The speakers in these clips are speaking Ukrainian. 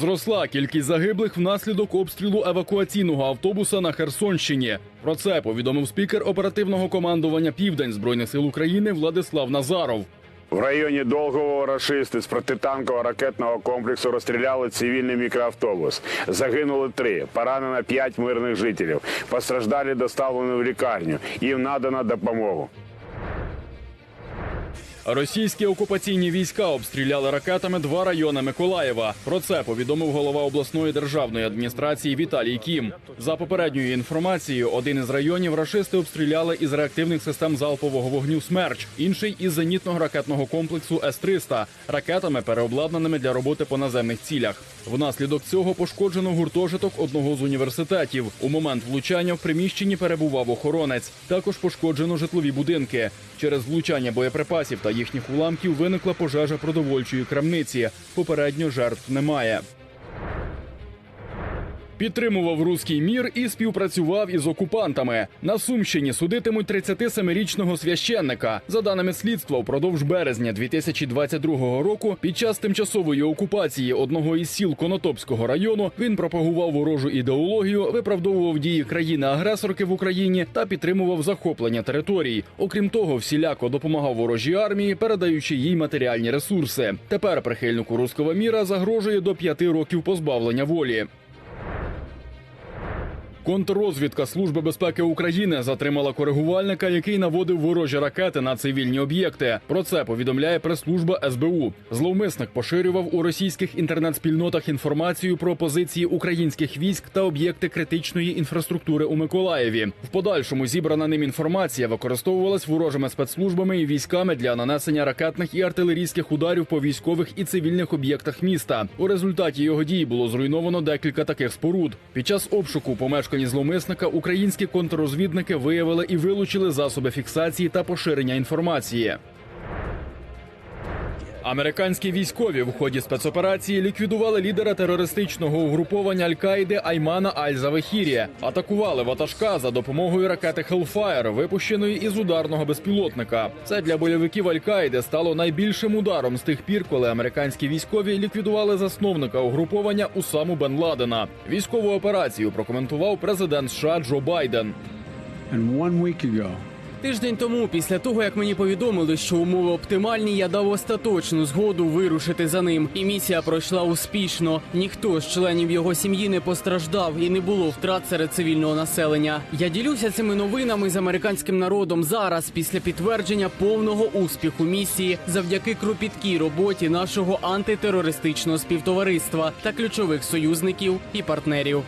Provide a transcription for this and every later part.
Зросла кількість загиблих внаслідок обстрілу евакуаційного автобуса на Херсонщині. Про це повідомив спікер оперативного командування Південь збройних сил України Владислав Назаров. В районі Долгового рашисти з протитанкового ракетного комплексу розстріляли цивільний мікроавтобус. Загинули три, поранено п'ять мирних жителів. Постраждалі доставлені в лікарню. Їм надана допомога. Російські окупаційні війська обстріляли ракетами два райони Миколаєва. Про це повідомив голова обласної державної адміністрації Віталій Кім. За попередньою інформацією, один із районів рашисти обстріляли із реактивних систем залпового вогню Смерч, інший із зенітного ракетного комплексу С-300 ракетами, переобладнаними для роботи по наземних цілях. Внаслідок цього пошкоджено гуртожиток одного з університетів. У момент влучання в приміщенні перебував охоронець. Також пошкоджено житлові будинки. Через влучання боєприпасів та їхніх уламків виникла пожежа продовольчої крамниці. Попередньо жертв немає. Підтримував руський мір і співпрацював із окупантами. На Сумщині судитимуть 37-річного священника. За даними слідства, впродовж березня 2022 року, під час тимчасової окупації одного із сіл Конотопського району він пропагував ворожу ідеологію, виправдовував дії країни-агресорки в Україні та підтримував захоплення територій. Окрім того, всіляко допомагав ворожій армії, передаючи їй матеріальні ресурси. Тепер прихильнику руського міра загрожує до п'яти років позбавлення волі. Контррозвідка Служби безпеки України затримала коригувальника, який наводив ворожі ракети на цивільні об'єкти. Про це повідомляє прес-служба СБУ. Зловмисник поширював у російських інтернет-спільнотах інформацію про позиції українських військ та об'єкти критичної інфраструктури у Миколаєві. В подальшому зібрана ним інформація використовувалась ворожими спецслужбами і військами для нанесення ракетних і артилерійських ударів по військових і цивільних об'єктах міста. У результаті його дій було зруйновано декілька таких споруд. Під час обшуку помешкання зловмисника українські контррозвідники виявили і вилучили засоби фіксації та поширення інформації. Американські військові в ході спецоперації ліквідували лідера терористичного угруповання Аль-Каїди Аймана Аль-Завахірі. Атакували ватажка за допомогою ракети Hellfire, випущеної із ударного безпілотника. Це для бойовиків Аль-Каїди стало найбільшим ударом з тих пір, коли американські військові ліквідували засновника угруповання Усаму Бен Ладена. Військову операцію прокоментував президент США Джо Байден. And one week ago, Тиждень тому, після того як мені повідомили, що умови оптимальні, я дав остаточну згоду вирушити за ним. І місія пройшла успішно. Ніхто з членів його сім'ї не постраждав і не було втрат серед цивільного населення. Я ділюся цими новинами з американським народом зараз, після підтвердження повного успіху місії, завдяки кропіткій роботі нашого антитерористичного співтовариства та ключових союзників і партнерів.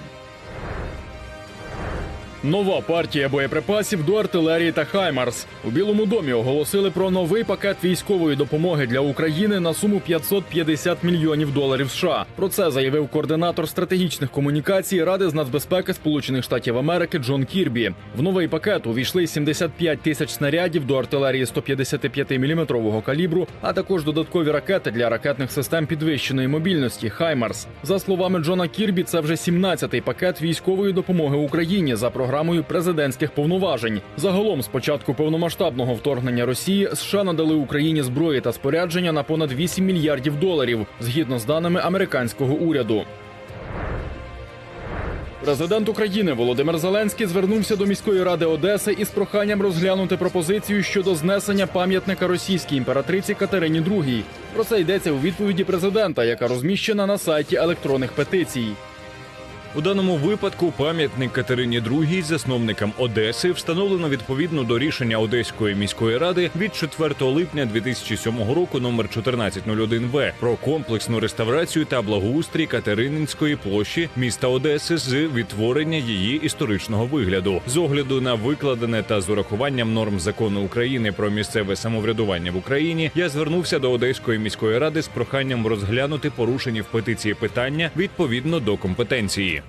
Нова партія боєприпасів до артилерії та Хаймарс у Білому домі оголосили про новий пакет військової допомоги для України на суму 550 мільйонів доларів США. Про це заявив координатор стратегічних комунікацій Ради з нацбезпеки Сполучених Штатів Америки Джон Кірбі. В новий пакет увійшли 75 тисяч снарядів до артилерії 155 мм калібру, а також додаткові ракети для ракетних систем підвищеної мобільності Хаймарс. За словами Джона Кірбі, це вже 17-й пакет військової допомоги Україні за програмою президентських повноважень. Загалом, з початку повномасштабного вторгнення Росії, США надали Україні зброї та спорядження на понад 8 мільярдів доларів, згідно з даними американського уряду. Президент України Володимир Зеленський звернувся до міської ради Одеси із проханням розглянути пропозицію щодо знесення пам'ятника російській імператриці Катерині II. Про це йдеться у відповіді президента, яка розміщена на сайті електронних петицій. У даному випадку пам'ятник Катерині II, засновникам Одеси, встановлено відповідно до рішення Одеської міської ради від 4 липня 2007 року номер 1401 В про комплексну реставрацію та благоустрій Катерининської площі міста Одеси з відтворення її історичного вигляду з огляду на викладене та з урахуванням норм закону України про місцеве самоврядування в Україні. Я звернувся до Одеської міської ради з проханням розглянути порушені в петиції питання відповідно до компетенції.